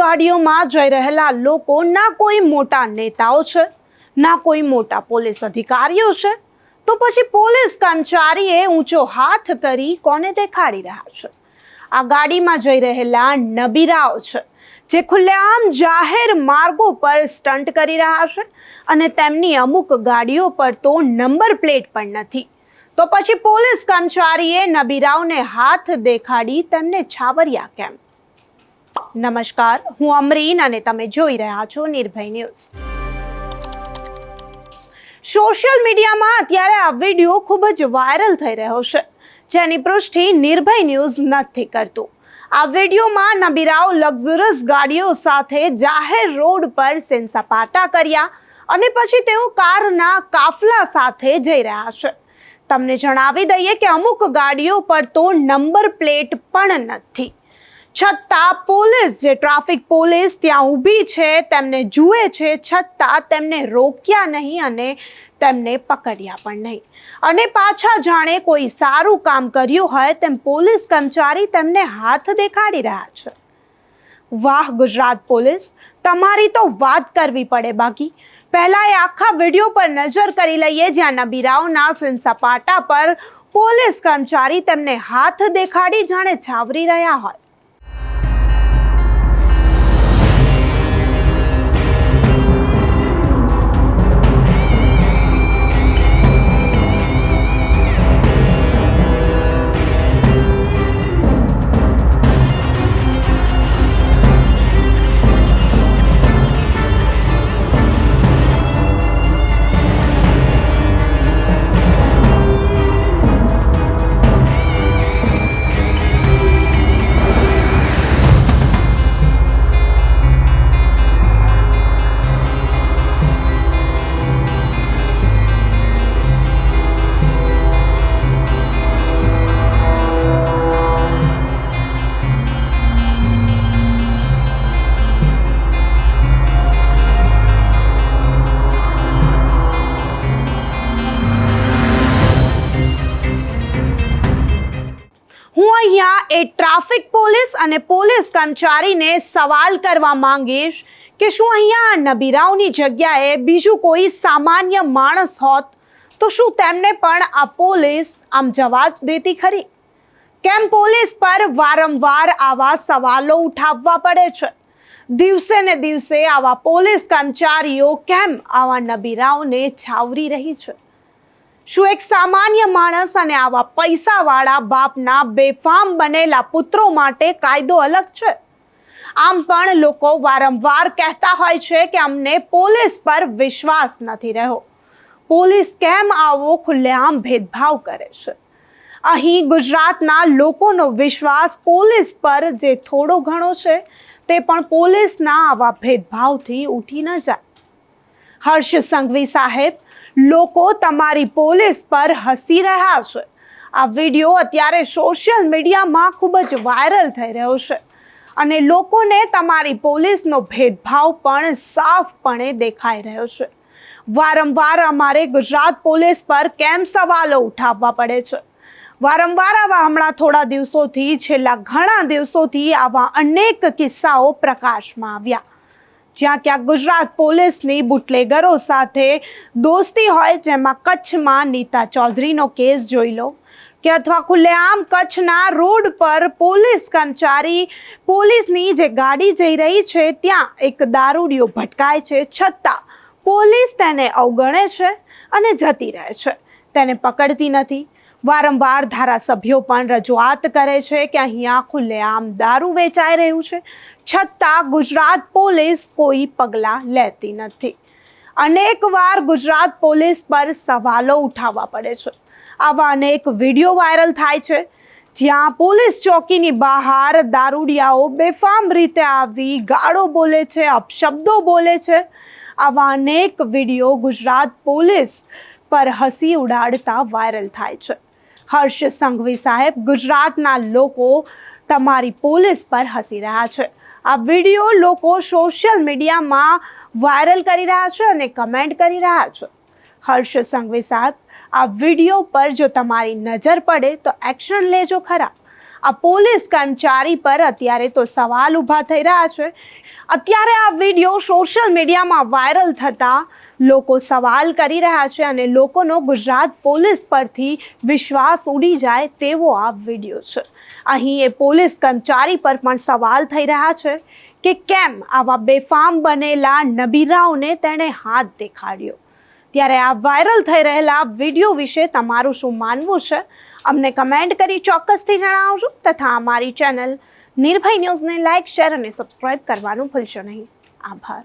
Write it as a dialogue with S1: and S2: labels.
S1: ગાડીઓમાં જઈ રહેલા લોકો ના કોઈ મોટા નેતાઓ છે, ના કોઈ મોટા પોલીસ અધિકારીઓ છે, તો પછી પોલીસ કર્મચારીએ ઊંચો હાથ કરી કોને દેખાડી રહ્યા છે? આ ગાડીમાં જઈ રહેલા નબીરાઓ છે, જે ખુલ્લેઆમ જાહેર માર્ગો પર સ્ટન્ટ કરી રહ્યા છે અને તેમની અમુક ગાડીઓ પર તો નંબર પ્લેટ પણ નથી. તો પછી પોલીસ કર્મચારીએ નબીરાઓને હાથ દેખાડી તેમને છાવર્યા કેમ? નમસ્કાર, હું અમરીન અને તમે જોઈ રહ્યા છો નિર્ભય ન્યૂઝ. સોશિયલ મીડિયામાં અત્યારે આ વીડિયો ખૂબ જ વાયરલ થઈ રહ્યો છે. જેની પૃષ્ઠિ નિર્ભય ન્યૂઝ નથી કરતું. આ વિડીયોમાં નબીરાઓ લક્ઝુરસ ગાડીઓ સાથે જાહેર રોડ પર સેન્સાપાટા કર્યા અને પછી તેઓ કારના કાફલા સાથે જઈ રહ્યા છે. તમને જણાવી દઈએ કે અમુક ગાડીઓ પર તો નંબર પ્લેટ પણ નથી. છતાં પોલીસ જે ટ્રાફિક પોલીસ ત્યાં ઊભી છે, તેમને જુએ છે, છતાં તેમને રોક્યા નહીં અને તેમને પકડ્યા પણ નહીં. અને પાછા જાણે કોઈ સારું કામ કર્યું હોય, તેમ પોલીસ કર્મચારી તેમને હાથ દેખાડી રહ્યા છે. વાહ, ગુજરાત પોલીસ, તમારી તો વાત કરવી પડે બાકી. પહેલાં એ આખા વીડિયો પર નજર કરી લઈએ, જ્યાં નબીરાઓના સપાટા પર પોલીસ કર્મચારી તેમને હાથ દેખાડી જાણે છાવરી રહ્યા હોય. અહીંયા એ ટ્રાફિક પોલીસ અને પોલીસ કર્મચારીને સવાલ કરવા માંગીશ કે શું અહીંયા નબીરાઓની જગ્યાએ બીજું કોઈ સામાન્ય માણસ હોત? તો શું તેમને પણ આ પોલીસ આમ જવા જ દેતી ખરી? કેમ પોલીસ પર વારંવાર આવા સવાલો ઉઠાવવા પડે છે? દિવસે ને દિવસે આવા પોલીસ કર્મચારીઓ કેમ આવા નબીરાઓને છાવરી રહી છે? શું એક સામાન્ય માણસ અને આવા પૈસાવાળા બાપના બેફામ બનેલા પુત્રો માટે કાયદો અલગ છે? આમ પણ લોકો વારંવાર કહેતા હોય છે કે અમને પોલીસ પર વિશ્વાસ નથી રહ્યો. પોલીસ કેમ આવો ખુલ્લેઆમ ભેદભાવ કરે છે? અહીં ગુજરાતના લોકોનો વિશ્વાસ પોલીસ પર જે થોડો ઘણો છે, તે પણ પોલીસના આવા ભેદભાવથી ઉઠી ન જાય. હર્ષ સંઘવી સાહેબ લોકો તમારી પોલીસ પર હસી રહ્યા છે. આ વીડિયો અત્યારે સોશિયલ મીડિયામાં ખૂબ જ વાયરલ થઈ રહ્યો છે અને લોકોને તમારી પોલીસનો ભેદભાવ પણ સાફપણે દેખાઈ રહ્યો છે. વારંવાર અમારે ગુજરાત પોલીસ પર કેમ સવાલો ઉઠાવવા પડે છે? વારંવાર આવા હમણાં થોડા દિવસોથી, છેલ્લા ઘણા દિવસોથી આવા અનેક કિસ્સાઓ પ્રકાશમાં આવ્યા. જ્યાં ક્યાંક ગુજરાત પોલીસની બુટલેગરો સાથે દોસ્તી હોય જેમાં કચ્છમાં નીતા ચૌધરીનો કેસ જોઈ લો. કે અથવા ખુલ્લેઆમ કચ્છના રોડ પર પોલીસ કર્મચારી પોલીસની જે ગાડી જઈ રહી છે, ત્યાં એક દારૂડિયો ભટકાય છે, છતાં પોલીસ તેને અવગણે છે અને જતી રહે છે. તેને પકડતી નથી. વારંવાર ધારાસભ્યો પણ રજૂઆત કરે છે કે અહીંયા ખુલ્લેઆમ દારૂ વેચાઈ રહ્યું છે. છતાં ગુજરાત પોલીસ કોઈ પગલાં લેતી નથી. અનેકવાર ગુજરાત પોલીસ પર સવાલો ઉઠાવવા પડે છે. આવા અનેક વીડિયો વાયરલ થાય છે, જ્યાં પોલીસ ચોકીની બહાર દારૂડિયાઓ બેફામ રીતે આવી ગાળો બોલે છે, અપશબ્દો બોલે છે. આવા અનેક વીડિયો ગુજરાત પોલીસ પર હસી ઉડાડતા વાયરલ થાય છે. હર્ષ સંઘવી સાહેબ, ગુજરાતના લોકો તમારી પોલીસ પર હસી રહ્યા છે. આ વીડિયો લોકો સોશિયલ મીડિયામાં વાયરલ કરી રહ્યા છે અને કમેન્ટ કરી રહ્યા છે. હર્ષ સંઘવી સાથ આ વીડિયો પર જો તમારી નજર પડે તો એક્શન લેજો ખરા. આ પોલીસ કર્મચારી પર અત્યારે તો સવાલ ઊભા થઈ રહ્યા છે. અત્યારે આ વીડિયો સોશિયલ મીડિયામાં વાયરલ થતા લોકો સવાલ કરી રહ્યા છે અને લોકોનો ગુજરાત પોલીસ પરથી વિશ્વાસ ઉડી જાય તેવો આ વીડિયો છે. અહીં એ પોલીસ કર્મચારી પર પણ સવાલ થઈ રહ્યા છે કે કેમ આવા બેફામ બનેલા નબીરાઓને તેણે હાથ દેખાડ્યો? ત્યારે આ વાયરલ થઈ રહેલા વીડિયો વિશે તમારું શું માનવું છે? અમને કમેન્ટ કરી ચોક્કસથી જણાવજો તથા અમારી ચેનલ નિર્ભય ન્યૂઝને લાઇક શેર અને સબસ્ક્રાઇબ કરવાનું ભૂલશો નહીં. આભાર.